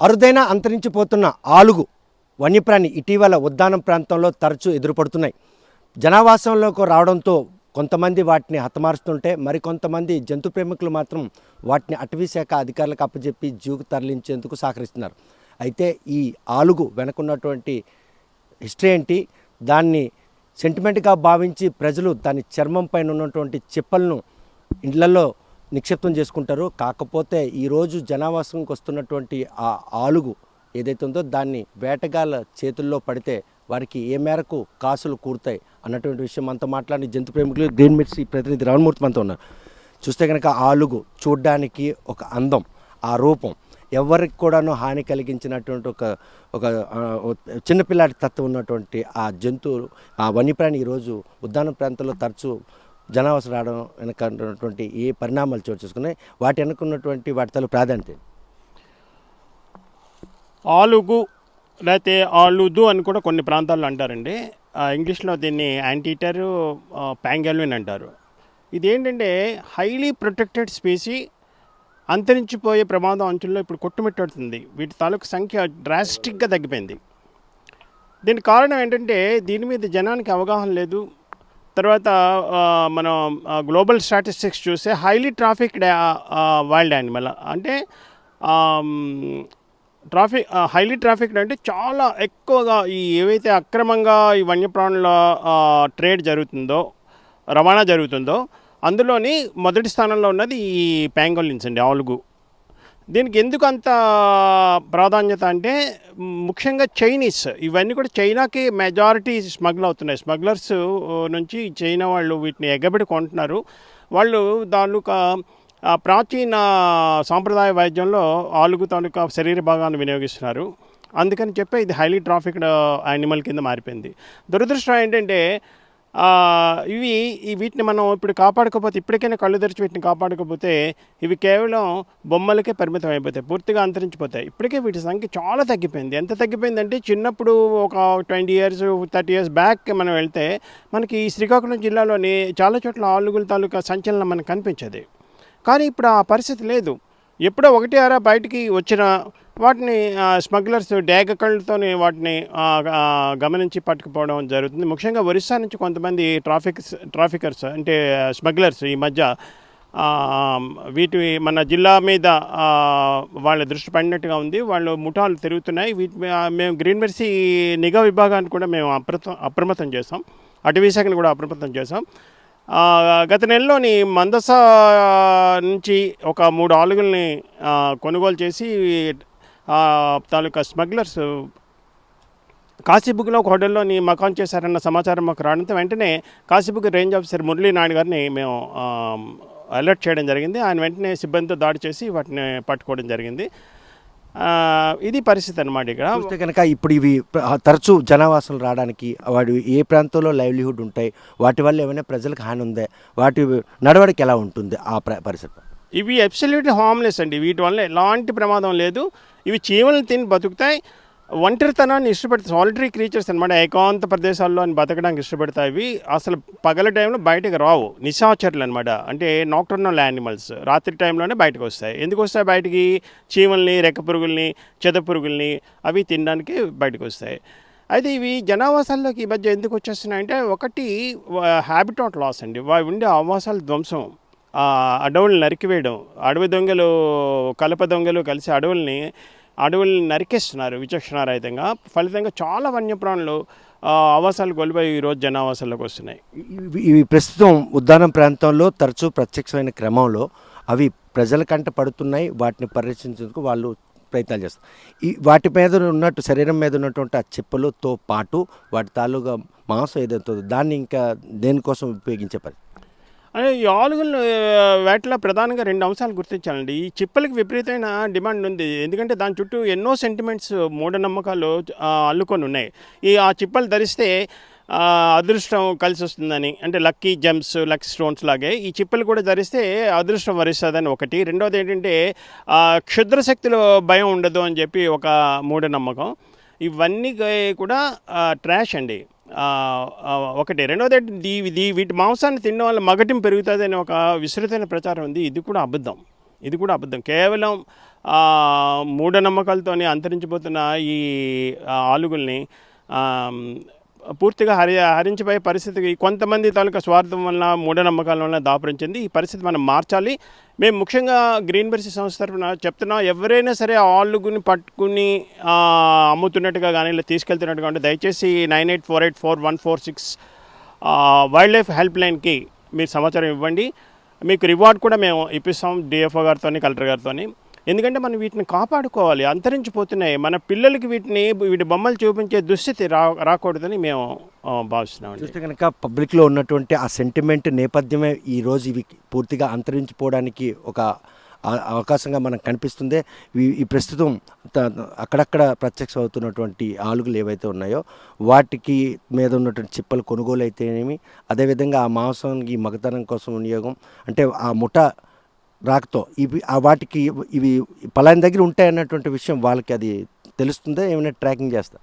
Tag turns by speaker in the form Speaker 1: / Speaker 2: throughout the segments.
Speaker 1: అరుదైన అంతరించిపోతున్న ఆలుగు వన్యప్రాణి ఇటీవల ఉద్దానం ప్రాంతంలో తరచూ ఎదురుపడుతున్నాయి. జనావాసంలోకి రావడంతో కొంతమంది వాటిని హతమారుస్తుంటే మరికొంతమంది జంతు ప్రేమికులు మాత్రం వాటిని అటవీ శాఖ అధికారులకు అప్పచెప్పి జూకు తరలించేందుకు సహకరిస్తున్నారు. అయితే ఈ ఆలుగు వెనకున్నటువంటి హిస్టరీ ఏంటి? దాన్ని సెంటిమెంట్గా భావించి ప్రజలు దాని చర్మం పైన ఉన్నటువంటి చిప్పలను ఇళ్ళలో నిక్షిప్తం చేసుకుంటారు. కాకపోతే ఈరోజు జనావాసంకి వస్తున్నటువంటి ఆ ఆలుగు ఏదైతే ఉందో దాన్ని వేటగాళ్ళ చేతుల్లో పడితే వారికి ఏ మేరకు కాసులు కూరుతాయి అన్నటువంటి విషయం మనతో మాట్లాడిన జంతు ప్రేమికులు గ్రీన్ మిర్చి ప్రతినిధి రావణమూర్తి మనతో ఉన్నారు. చూస్తే కనుక ఆలుగు చూడ్డానికి ఒక అందం ఆ రూపం ఎవరికి కూడాను హాని కలిగించినటువంటి ఒక ఒక చిన్నపిల్లాడి తత్వం ఉన్నటువంటి ఆ జంతువు ఆ వన్యప్రాణి ఈరోజు ఉద్యాన ప్రాంతంలో తరచూ జనావాస రావడం వెనక ఉన్నటువంటి ఏ పరిణామాలు చోటు చేసుకున్నాయి? వాటి వెనుకున్నటువంటి వాటి తల ప్రాధాన్యత
Speaker 2: ఆలుగు లేకపోతే ఆలుదు అని కూడా కొన్ని ప్రాంతాల్లో అంటారండి. ఇంగ్లీష్లో దీన్ని యాంటీటరు ప్యాంగల్విన్ అంటారు. ఇది ఏంటంటే హైలీ ప్రొటెక్టెడ్ స్పీసీ అంతరించిపోయే ప్రమాదం అంచుల్లో ఇప్పుడు కొట్టుమిట్టడుతుంది. వీటి తాలూకు సంఖ్య డ్రాస్టిక్గా తగ్గిపోయింది. దీనికి కారణం ఏంటంటే దీని మీద జనానికి అవగాహన లేదు. తర్వాత మనం గ్లోబల్ స్టాటిస్టిక్స్ చూస్తే హైలీ ట్రాఫిక్ వైల్డ్ యానిమల్ అంటే ట్రాఫిక్ హైలీ ట్రాఫిక్ అంటే చాలా ఎక్కువగా ఈ ఏవైతే అక్రమంగా ఈ వన్యప్రాణుల ట్రేడ్ జరుగుతుందో రవాణా జరుగుతుందో అందులోని మొదటి స్థానంలో ఉన్నది ఈ ప్యాంగోలిన్స్ అండి ఆలుగు దీనికి ఎందుకు అంత ప్రాధాన్యత అంటే ముఖ్యంగా చైనీస్ ఇవన్నీ కూడా చైనాకి మెజారిటీ స్మగ్ల్ అవుతున్నాయి. స్మగ్లర్స్ నుంచి చైనా వాళ్ళు వీటిని ఎగబడి కొంటున్నారు. వాళ్ళు తాలూకా ప్రాచీన సాంప్రదాయ వైద్యంలో ఆలుగు తాలూకా శరీర భాగాన్ని వినియోగిస్తున్నారు. అందుకని చెప్పి ఇది హైలీ ట్రాఫిక్డ్ యానిమల్ కింద మారిపోయింది. దురదృష్టం ఏంటంటే ఇవి ఈ వీటిని మనం ఇప్పుడు కాపాడుకోకపోతే ఇప్పటికైనా కళ్ళు తెరిచి వీటిని కాపాడుకోకపోతే ఇవి కేవలం బొమ్మలకే పరిమితం అయిపోతాయి పూర్తిగా అంతరించిపోతాయి. ఇప్పటికే వీటి సంఖ్య చాలా తగ్గిపోయింది. ఎంత తగ్గిపోయిందంటే చిన్నప్పుడు ఒక twenty years thirty years back మనం వెళ్తే మనకి ఈ శ్రీకాకుళం జిల్లాలోని చాలా చోట్ల ఆలుగుల తాలూకా సంచలనం మనకు కనిపించేది. కానీ ఇప్పుడు ఆ పరిస్థితి లేదు. ఎప్పుడో ఒకటి ఆరా బయటికి వచ్చిన వాటిని స్మగ్లర్స్ డేగ కళ్ళతోని వాటిని గమనించి పట్టుకుపోవడం జరుగుతుంది. ముఖ్యంగా ఒరిస్సా నుంచి కొంతమంది ట్రాఫిక్ ట్రాఫికర్స్ అంటే స్మగ్లర్స్ ఈ మధ్య వీటి మన జిల్లా మీద వాళ్ళ దృష్టి పడినట్టుగా ఉంది. వాళ్ళు ముఠాలు తిరుగుతున్నాయి. వీటి మేము గ్రీన్ మెర్సీ నిఘా విభాగాన్ని కూడా మేము అప్రమ అప్రమత్తం చేసాం అటవీ శాఖను కూడా అప్రమత్తం చేసాం గత నెలలోని మందస నుంచి ఒక మూడు ఆలుగుల్ని కొనుగోలు చేసి తాలూకా స్మగ్లర్స్ కాశీబుగ్లో ఒక హోటల్లోని మకాన్ చేశారన్న సమాచారం మాకు రావడంతో వెంటనే కాశీబుగ్ రేంజ్ ఆఫీసర్ మురళీ నాయుడు గారిని మేము అలర్ట్ చేయడం జరిగింది. ఆయన వెంటనే సిబ్బందితో దాడి చేసి వాటిని పట్టుకోవడం జరిగింది. ఇది పరిస్థితి అనమాట ఇక్కడ.
Speaker 1: కనుక ఇప్పుడు ఇవి తరచూ జనావాసం రావడానికి వాడు ఏ ప్రాంతంలో లైవ్లీహుడ్ ఉంటాయి వాటి వల్ల ఏమైనా ప్రజలకు హాని ఉందా వాటి నడవడికి ఎలా ఉంటుంది ఆ పరిస్థితి
Speaker 2: ఇవి అబ్సల్యూట్లీ హామ్లెస్ అండి. వీటి వల్ల ఎలాంటి ప్రమాదం లేదు. ఇవి చీమలను తిని బతుకుతాయి. ఒంటరితనాన్ని ఇష్టపడతాయి. సాలిటరీ క్రీచర్స్ అనమాట ఏకాంత ప్రదేశాల్లో అని బతకడానికి ఇష్టపడతాయి ఇవి. అసలు పగల టైంలో బయటకు రావు. నిశాచరులు అనమాట అంటే నాక్టర్నల్ యానిమల్స్ రాత్రి టైంలోనే బయటకు వస్తాయి. ఎందుకు వస్తాయి? బయటికి చీమల్ని రెక్క పురుగుల్ని చెద పురుగుల్ని అవి తినడానికి బయటకు వస్తాయి. అయితే ఇవి జనావాసాల్లోకి ఈ మధ్య ఎందుకు వచ్చేస్తున్నాయంటే ఒకటి హ్యాబిటాట్ లాస్ అండి. వావి ఉండే ఆవాసాల ధ్వంసం. అడవులు నరికివేయడం. అడవి దొంగలు కలప దొంగలు కలిసి అడవుల్ని అడవుల్ని నరికేస్తున్నారు విచక్షణారహితంగా. ఫలితంగా చాలా వన్యప్రాణులు ఆ, ఆవాసాలు కోల్పోయి ఈరోజు జనావాసాలకు వస్తున్నాయి.
Speaker 1: ఇవి- ప్రస్తుతం ఉద్దానం ప్రాంతంలో తరచూ ప్రత్యక్షమైన క్రమంలో అవి ప్రజల కంట పడుతున్నాయి. వాటిని పరిరక్షించేందుకు వాళ్ళు ప్రయత్నాలు చేస్తారు ఈ వాటి మీద ఉన్నట్టు శరీరం మీద ఉన్నటువంటి ఆ చెప్పులతో పాటు వాటి తాలూగా మాంసం ఏదైతే దాన్ని ఇంకా దేనికోసం ఉపయోగించే పరి
Speaker 2: ఈ ఆలుగులు వేటలో ప్రధానంగా రెండు అంశాలు గుర్తించాలండి. ఈ చిప్పలకి విపరీతమైన డిమాండ్ ఉంది. ఎందుకంటే దాని చుట్టూ ఎన్నో సెంటిమెంట్స్ మూఢనమ్మకాలు అల్లుకొని ఉన్నాయి. ఈ ఆ చిప్పలు ధరిస్తే అదృష్టం కలిసి వస్తుందని అంటే లక్కీ జెమ్స్ లక్కీ స్టోన్స్ లాగే ఈ చిప్పలు కూడా ధరిస్తే అదృష్టం వరిస్తుందని ఒకటి. రెండోది ఏంటంటే క్షుద్ర శక్తులు భయం ఉండదు అని చెప్పి ఒక మూఢనమ్మకం. ఇవన్నీ కూడా ట్రాష్ అండి. ఒకటి. రెండవది దీ- వీటి మాంసాన్ని తినడం వల్ల మగటిం పెరుగుతుంది అనే ఒక విస్తృతమైన ప్రచారం ఉంది. ఇది కూడా అబద్ధం. ఇది కూడా అబద్ధం. కేవలం మూఢనమ్మకాలతోనే అంతరించిపోతున్న ఈ ఆలుగుల్ని పూర్తిగా హరి హరించిపోయే పరిస్థితికి కొంతమంది తాలూకా స్వార్థం వలన మూఢనమ్మకాల వలన దాపురించింది. ఈ పరిస్థితి మనం మార్చాలి. మేము ముఖ్యంగా గ్రీన్ బెర్సీ సంస్థ తరఫున చెప్తున్నాం ఎవరైనా సరే ఆలుగుని పట్టుకుని అమ్ముతున్నట్టుగా కానీ ఇలా తీసుకెళ్తున్నట్టుగా ఉంటే దయచేసి nine eight four eight four one four six wildlife help లైన్కి మీరు సమాచారం ఇవ్వండి. మీకు రివార్డ్ కూడా మేము ఇప్పిస్తాం డిఎఫ్ఓ గారితో కలెక్టర్ గారితో ఎందుకంటే మనం వీటిని కాపాడుకోవాలి అంతరించిపోతున్నాయి. మన పిల్లలకి వీటిని వీటి బొమ్మలు చూపించే దుస్థితి రా రాకూడదని మేము భావిస్తున్నాం
Speaker 1: చూస్తే కనుక పబ్లిక్లో ఉన్నటువంటి ఆ సెంటిమెంట్ నేపథ్యమే ఈ రోజు ఇవి పూర్తిగా అంతరించిపోవడానికి ఒక అవకాశంగా మనకు కనిపిస్తుంది. ఈ- ప్రస్తుతం త- అక్కడక్కడ ప్రత్యక్షం అవుతున్నటువంటి ఆలుగులు ఏవైతే ఉన్నాయో వాటికి మీద ఉన్నటువంటి చిప్పలు కొనుగోలు అయితేనేమి అదేవిధంగా ఆ మాంసానికి మగతనం కోసం వినియోగం అంటే ఆ ముఠ రాకతో. ఇవి వాటికి ఇవి పలాని దగ్గర ఉంటాయి అన్నటువంటి విషయం వాళ్ళకి అది తెలుస్తుందా? ఏమైనా ట్రాకింగ్ చేస్తా?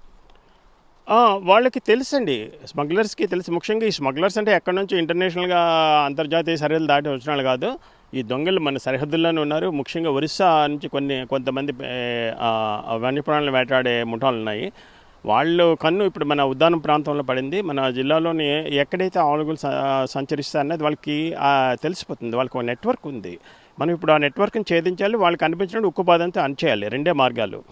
Speaker 2: వాళ్ళకి తెలుసండి. స్మగ్లర్స్కి తెలుసు. ముఖ్యంగా ఈ స్మగ్లర్స్ అంటే ఎక్కడి నుంచి ఇంటర్నేషనల్గా అంతర్జాతీయ సరిహద్దులు దాటి వచ్చిన వాళ్ళు కాదు. ఈ దొంగలు మన సరిహద్దుల్లోనే ఉన్నారు. ముఖ్యంగా ఒరిస్సా నుంచి కొన్ని కొంతమంది ఏ, వన్యప్రాణులను వేటాడే ముఠాలు ఉన్నాయి. వాళ్ళు కన్ను ఇప్పుడు మన ఉద్యానం ప్రాంతంలో పడింది. మన జిల్లాలోని ఎక్కడైతే ఆలుగులు సంచరిస్తారనేది వాళ్ళకి తెలిసిపోతుంది. వాళ్ళకి ఒక నెట్వర్క్ ఉంది. మనం ఇప్పుడు ఆ నెట్వర్క్ని ఛేదించాలి వాళ్ళకి అనిపించినట్టు ఉక్కుపాదంతో అనిచేయాలి రెండే మార్గాలు.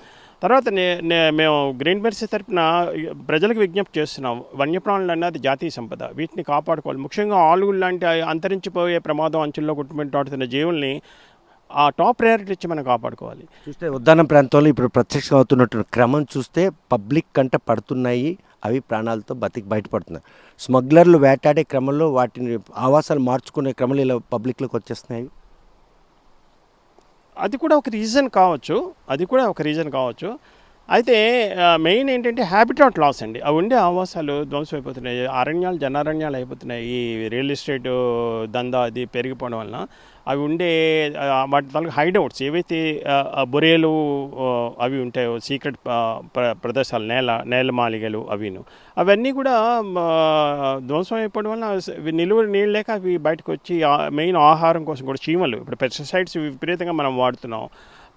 Speaker 2: తర్వాత నే నే- మేము గ్రీన్ మెర్సీ తరపున ప్రజలకు విజ్ఞప్తి చేస్తున్నాం వన్యప్రాణులు అన్నది జాతీయ సంపద వీటిని కాపాడుకోవాలి. ముఖ్యంగా ఆలుగులు లాంటి అంతరించిపోయే ప్రమాదం అంచుల్లో కుట్టుమిట్టాడుతున్న జీవుల్ని ఆ టాప్ ప్రయారిటీ ఇచ్చి మనం కాపాడుకోవాలి.
Speaker 1: చూస్తే ఉద్యాన ప్రాంతంలో ఇప్పుడు ప్రత్యక్షం అవుతున్నటువంటి క్రమం చూస్తే పబ్లిక్ కంట పడుతున్నాయి అవి ప్రాణాలతో బతికి బయటపడుతున్నాయి. స్మగ్లర్లు వేటాడే క్రమంలో వాటిని ఆవాసాలు మార్చుకునే క్రమంలో ఇలా పబ్లిక్లోకి వచ్చేస్తున్నాయి.
Speaker 2: అది కూడా ఒక రీజన్ కావచ్చు. అది కూడా ఒక రీజన్ కావచ్చు. అయితే మెయిన్ ఏంటంటే హ్యాబిటాట్ లాస్ అండి. అవి ఉండే ఆవాసాలు ధ్వంసం అయిపోతున్నాయి. అరణ్యాలు జనారణ్యాలు అయిపోతున్నాయి. ఈ రియల్ ఎస్టేట్ దందా అది పెరిగిపోవడం వలన అవి ఉండే వాటి తాలూకు హైడౌట్స్ ఏవైతే బొరేలు అవి ఉంటాయో సీక్రెట్ ప్రదేశాలు నేల నేల మాలిగలు అవిను. అవన్నీ కూడా ధ్వంసం అయిపోవడం వలన నిలువ నీళ్ళు లేక అవి బయటకు వచ్చి మెయిన్ ఆహారం కోసం కూడా చీమలు ఇప్పుడు పెస్టిసైడ్స్ విపరీతంగా మనం వాడుతున్నాం.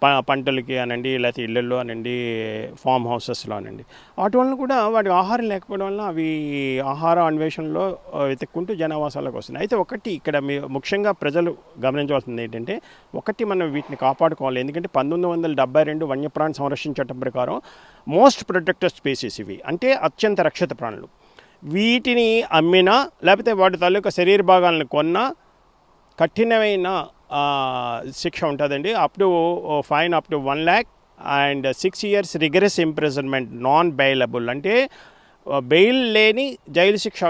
Speaker 2: ప పంటలకి అనండి లేకపోతే ఇళ్ళల్లో అనండి ఫామ్ హౌసెస్లో అనండి. వాటి వలన కూడా వాటి ఆహారం లేకపోవడం వలన అవి ఆహార అన్వేషణలో వెతుక్కుంటూ జనావాసాలకు వస్తున్నాయి. అయితే ఒకటి ఇక్కడ మీ ముఖ్యంగా ప్రజలు గమనించవలసింది ఏంటంటే ఒకటి మనం వీటిని కాపాడుకోవాలి. ఎందుకంటే పంతొమ్మిది వందల డెబ్బై రెండు వన్యప్రాణి సంరక్షణ చట్టం ప్రకారం మోస్ట్ ప్రొటెక్టెడ్ స్పీసీస్ ఇవి. అంటే అత్యంత రక్షిత ప్రాణులు. వీటిని అమ్మినా లేకపోతే వాటి తాలూకా శరీర భాగాలను కొన్నా కఠినమైన శిక్ష ఉంటుందండి. Up to fine up to one lakh and six years rigorous imprisonment non bailable అంటే బెయిల్ లేని జైలు శిక్ష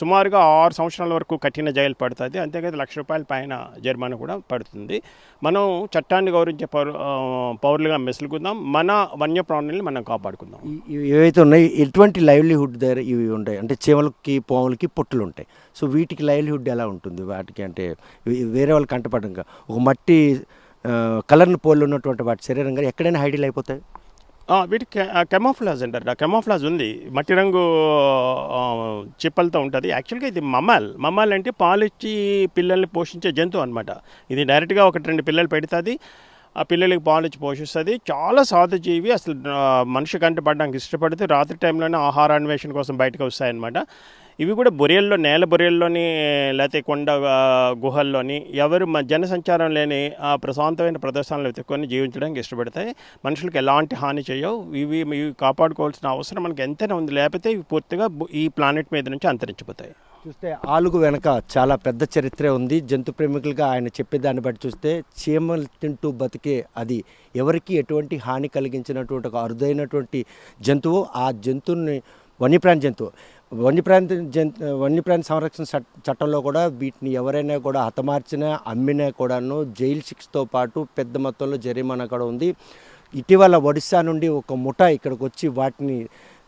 Speaker 2: సుమారుగా ఆరు సంవత్సరాల వరకు కఠిన జైలు పడుతుంది. అంతేకాదు లక్ష రూపాయల పైన జరిమానా కూడా పడుతుంది. మనం చట్టాన్ని గౌరవించే పౌరు పౌరులుగా మెసులుకుందాం. మన వన్యప్రాణుల్ని మనం కాపాడుకుందాం.
Speaker 1: ఏవైతే ఉన్నాయి ఎటువంటి లైవ్లీహుడ్ దగ్గర ఇవి ఉంటాయి? అంటే చీమలకి పాములకి పొట్టులు ఉంటాయి. సో వీటికి లైవ్లీహుడ్ ఎలా ఉంటుంది? వాటికి అంటే వేరే వాళ్ళకి కంటపడంగా ఒక మట్టి కలర్ని పోలు ఉన్నటువంటి వాటి శరీరంగా ఎక్కడైనా హైడీలు అయిపోతాయి?
Speaker 2: వీటి కెమోఫ్లాజ్ అంటారు. కెమోఫ్లాజ్ ఉంది. మట్టి రంగు చిప్పలతో ఉంటుంది. యాక్చువల్గా ఇది మమాల్. మమాల్ అంటే పాలిచ్చి పిల్లల్ని పోషించే జంతువు అనమాట ఇది డైరెక్ట్గా ఒకటి రెండు పిల్లలు పెడుతుంది. ఆ పిల్లలకి పాలు ఇచ్చి పోషిస్తుంది. చాలా సాధుజీవి అసలు మనిషి కంట పడడానికి ఇష్టపడితే రాత్రి టైంలోనే ఆహార అన్వేషణ కోసం బయటకు వస్తాయన్నమాట. ఇవి కూడా బొరియల్లో నేల బొరియల్లోని లేకపోతే కొండ గుహల్లోని ఎవరు మ- జనసంచారం లేని ఆ ప్రశాంతమైన ప్రదేశాలను వెతుక్కొని జీవించడానికి ఇష్టపడతాయి. మనుషులకు ఎలాంటి హాని చేయవు. ఇవి ఇవి కాపాడుకోవాల్సిన అవసరం మనకి ఎంతైనా ఉంది. లేకపోతే ఇవి పూర్తిగా ఈ ప్లానెట్ మీద నుంచి అంతరించిపోతాయి.
Speaker 1: చూస్తే ఆలుగు వెనక చాలా పెద్ద చరిత్రే ఉంది. జంతు ప్రేమికులుగా ఆయన చెప్పే దాన్ని బట్టి చూస్తే చీమలు తింటూ బతికే అది ఎవరికి ఎటువంటి హాని కలిగించినటువంటి ఒక అరుదైనటువంటి జంతువు. ఆ జంతువుని వన్యప్రాణి జంతువు. వన్యప్రాణి జంతు వన్యప్రాణి సంరక్షణ చట్టంలో కూడా వీటిని ఎవరైనా కూడా హతమార్చినా అమ్మినా కూడాను జైలు శిక్షతో పాటు పెద్ద మొత్తంలో జరిమానా కూడా ఉంది. ఇటీవల ఒడిశా నుండి ఒక ముఠ ఇక్కడికి వచ్చి వాటిని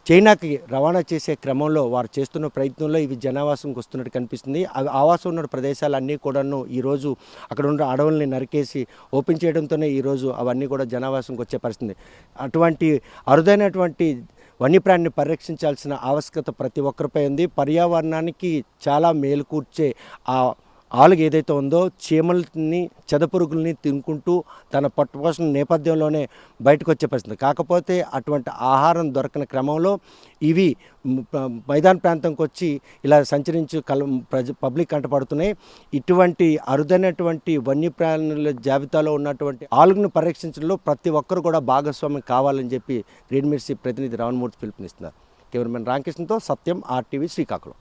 Speaker 1: చైనాకి రవాణా చేసే క్రమంలో వారు చేస్తున్న ప్రయత్నంలో ఇవి జనావాసంకి వస్తున్నట్టు కనిపిస్తుంది. అవి ఆవాసం ఉన్న ప్రదేశాలన్నీ కూడాను ఈరోజు అక్కడ ఉన్న అడవుల్ని నరికేసి ఓపెన్ చేయడంతోనే ఈరోజు అవన్నీ కూడా జనావాసంకి వచ్చే పరిస్థితి. అటువంటి అరుదైనటువంటి వన్యప్రాణిని పరిరక్షించాల్సిన ఆవశ్యకత ప్రతి ఒక్కరిపై ఉంది. పర్యావరణానికి చాలా మేలుకూర్చే ఆ ఆలుగ ఏదైతే ఉందో చీమల్ని చెదపురుగుల్ని తినుకుంటూ తన పట్టుపోషణ నేపథ్యంలోనే బయటకు వచ్చే పరిస్థితి. కాకపోతే అటువంటి ఆహారం దొరకని క్రమంలో ఇవి మైదాన ప్రాంతంకి వచ్చి ఇలా సంచరించి కల ప్రజ పబ్లిక్ కంటపడుతున్నాయి ఇటువంటి అరుదైనటువంటి వన్యప్రాణుల జాబితాలో ఉన్నటువంటి ఆలుగును పరీక్షించడంలో ప్రతి ఒక్కరు కూడా భాగస్వామ్యం కావాలని చెప్పి గ్రీన్ మిర్చి ప్రతినిధి రావణమూర్తి పిలుపునిస్తున్నారు. కెమెరామెన్ రామకృష్ణతో సత్యం ఆర్టీవీ శ్రీకాకుళం.